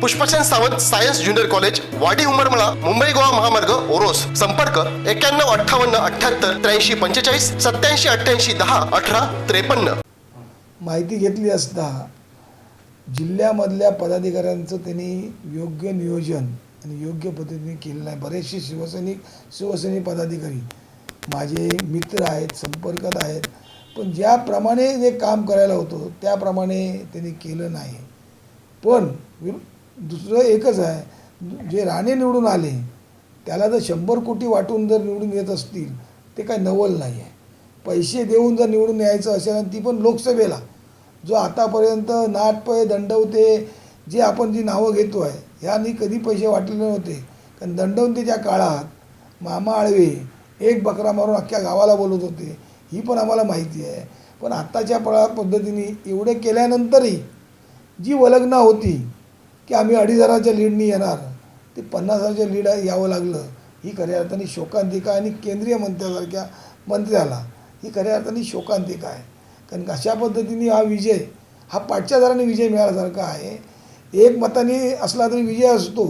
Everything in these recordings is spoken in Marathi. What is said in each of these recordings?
Pushpachand Sawant science junior college Wadi Umarmala Mumbai Goa महामार्ग ओरोस. संपर्क एक्क्याण्णव अठ्ठावन्न अठ्ठ्याहत्तर त्र्याऐंशी पंचेचाळीस सत्याऐंशी अठ्ठ्याऐंशी दहा अठरा त्रेपन्न. माहिती घेतली असता जिल्ह्यामधल्या पदाधिकाऱ्यांचं त्यांनी योग्य नियोजन आणि योग्य पद्धतीने केलं नाही. बरेचसे शिवसैनिक शिवसैनिक पदाधिकारी माझे मित्र आहेत संपर्कात आहेत पण ज्याप्रमाणे जे काम करायला होतं त्याप्रमाणे त्यांनी केलं नाही. पण दुसरं एकच आहे. जे राणे निवडून आले त्याला जर शंभर कोटी वाटून जर निवडून येत असतील ते काय नवल नाही आहे पैसे देऊन जर निवडून यायचं असेल आणि ती पण लोकसभेला जो आतापर्यंत नाटपय दंडवते जे आपण जी नावं घेतो आहे ह्यानी कधी पैसे वाटले नव्हते. कारण दंडवतेच्या काळात मामा आळवे एक बकरा मारून अख्ख्या गावाला बोलत होते. ही पण आम्हाला माहिती आहे. पण आत्ताच्या पळा पद्धतीने एवढे केल्यानंतरही जी वलग्ना होती की आम्ही अडीच हजाराच्या लीडनी येणार. ते पन्नास हजाराच्या लीड यावं लागलं. ही खऱ्या अर्थाने शोकांतिका आणि केंद्रीय मंत्र्यासारख्या मंत्र्याला ही खऱ्या अर्थाने शोकांतिका आहे. कारण अशा पद्धतीने हा विजय हा पाठच्या दराने विजय मिळाल्यासारखा आहे. एक मताने असला तरी विजय असतो.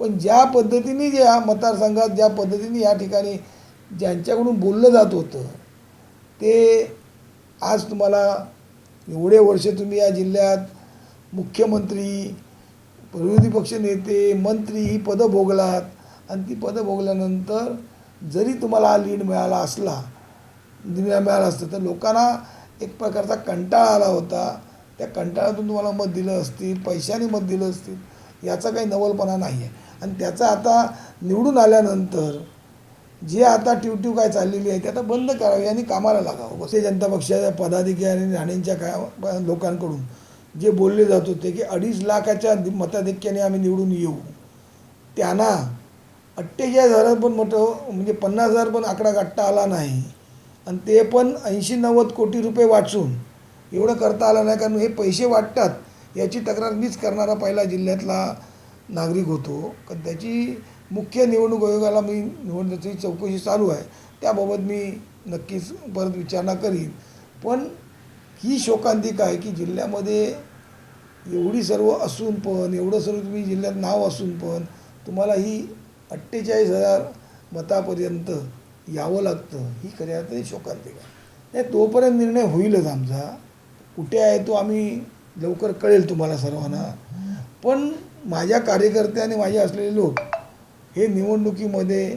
पण ज्या पद्धतीने जे मतदारसंघात ज्या पद्धतीने या ठिकाणी ज्यांच्याकडून बोललं जात होतं ते आज तुम्हाला एवढे वर्ष तुम्ही या जिल्ह्यात मुख्यमंत्री विरोधी पक्ष नेते मंत्री ही पदं भोगलात. आणि ती पदं भोगल्यानंतर जरी तुम्हाला हा लीड मिळाला असला मिळाला असतं तर लोकांना एक प्रकारचा कंटाळा आला होता. त्या कंटाळ्यातून तुम्हाला मत दिलं असतील पैशाने मत दिलं असतील याचा काही नवलपणा नाही आहे आणि त्याचा आता निवडून आल्यानंतर जे आता ट्यूट्यू काय चाललेली आहे ते आता बंद करावी आणि कामाला लागावं. भारतीय जनता पक्षाच्या पदाधिकारी आणि राणेंच्या काय लोकांकडून जे बोलले जात होते की अडीच लाखाच्या मताधिक्याने आम्ही निवडून येऊ. त्यांना अठ्ठेचाळीस हजार पण मोठं म्हणजे पन्नास हजार पण आकडा गाठता आला नाही. आणि ते पण ऐंशी नव्वद कोटी रुपये वाचून एवढं करता आलं नाही कारण हे पैसे वाटतात. याची तक्रार मीच करणारा पहिला जिल्ह्यातला नागरिक होतो. कारण त्याची मुख्य निवडणूक आयोगाला मी निवडणुकीची चौकशी चालू आहे. त्याबाबत मी नक्कीच परत विचारणा करीन. पण ही शोकांतिका आहे की जिल्ह्यामध्ये एवढी सर्व असून पण एवढं सर्व तुम्ही जिल्ह्यात नाव असून पण तुम्हाला ही अठ्ठेचाळीस हजार मतापर्यंत यावं लागतं. ही खऱ्या अर्थाने शोकांतिका आहे. नाही तोपर्यंत निर्णय होईलच आमचा. कुठे आहे तो आम्ही लवकर कळेल तुम्हाला सर्वांना. पण माझ्या कार्यकर्ते आणि माझे असलेले लोक हे निवडणुकीमध्ये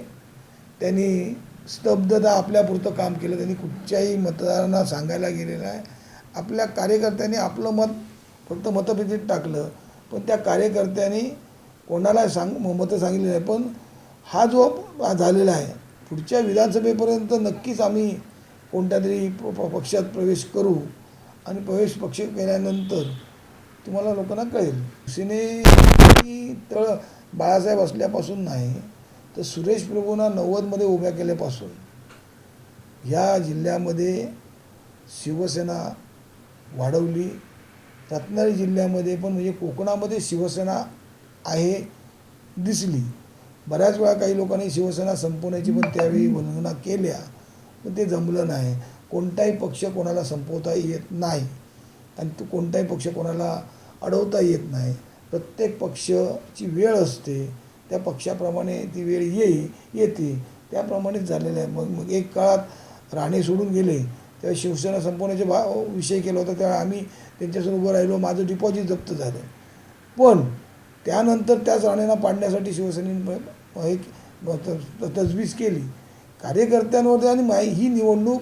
त्यांनी स्तब्धता आपल्यापुरतं काम केलं. त्यांनी कुठच्याही मतदारांना सांगायला गेलेलं आहे. आपल्या कार्यकर्त्यांनी आपलं मत फक्त मतपेटीत टाकलं. पण त्या कार्यकर्त्यांनी कोणाला सांग मतं सांगितली नाही. पण हा जो झालेला आहे पुढच्या विधानसभेपर्यंत नक्कीच आम्ही कोणत्या तरी प- प- पक्षात प्रवेश करू. आणि प्रवेश पक्ष केल्यानंतर तुम्हाला लोकांना कळेल. शिवसेने तळ बाळासाहेब असल्यापासून नाही तर सुरेश प्रभूंना नव्वदमध्ये उभ्या केल्यापासून. ह्या जिल्ह्यामध्ये शिवसेना वाढवली. रत्नागिरी जिल्ह्यामध्ये पण म्हणजे कोकणामध्ये शिवसेना आहे दिसली. बऱ्याच वेळा काही लोकांनी शिवसेना संपवण्याची पण त्यावेळी वंदना केल्या पण ते जमलं नाही. कोणताही पक्ष कोणाला संपवता येत नाही. आणि तो कोणताही पक्ष कोणाला अडवता येत नाही. प्रत्येक पक्षाची वेळ असते. त्या पक्षाप्रमाणे ती वेळ येई येते. त्याप्रमाणेच झालेलं आहे. मग मग एक काळात राणे सोडून गेले. तेव्हा शिवसेना संपवण्याचे भा विषय केला होता तेव्हा आम्ही त्यांच्यासोबत उभं राहिलो माझं डिपॉझिट जप्त झालं. पण त्यानंतर त्याच राणेंना पाडण्यासाठी शिवसेनेने एक तजवीज केली. कार्यकर्त्यांवरती आणि माही ही निवडणूक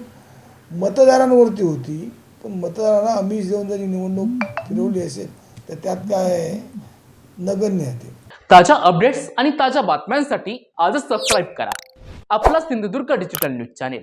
मतदारांवरती होती पण मतदारांना आम्ही देऊन जरी निवडणूक फिरवली असेल तर त्यात काय नगण्य आहे ते. ताज्या अपडेट्स आणि ताज्या बातम्यांसाठी आजच सबस्क्राईब करा. आपला Sindhudurg digital news channel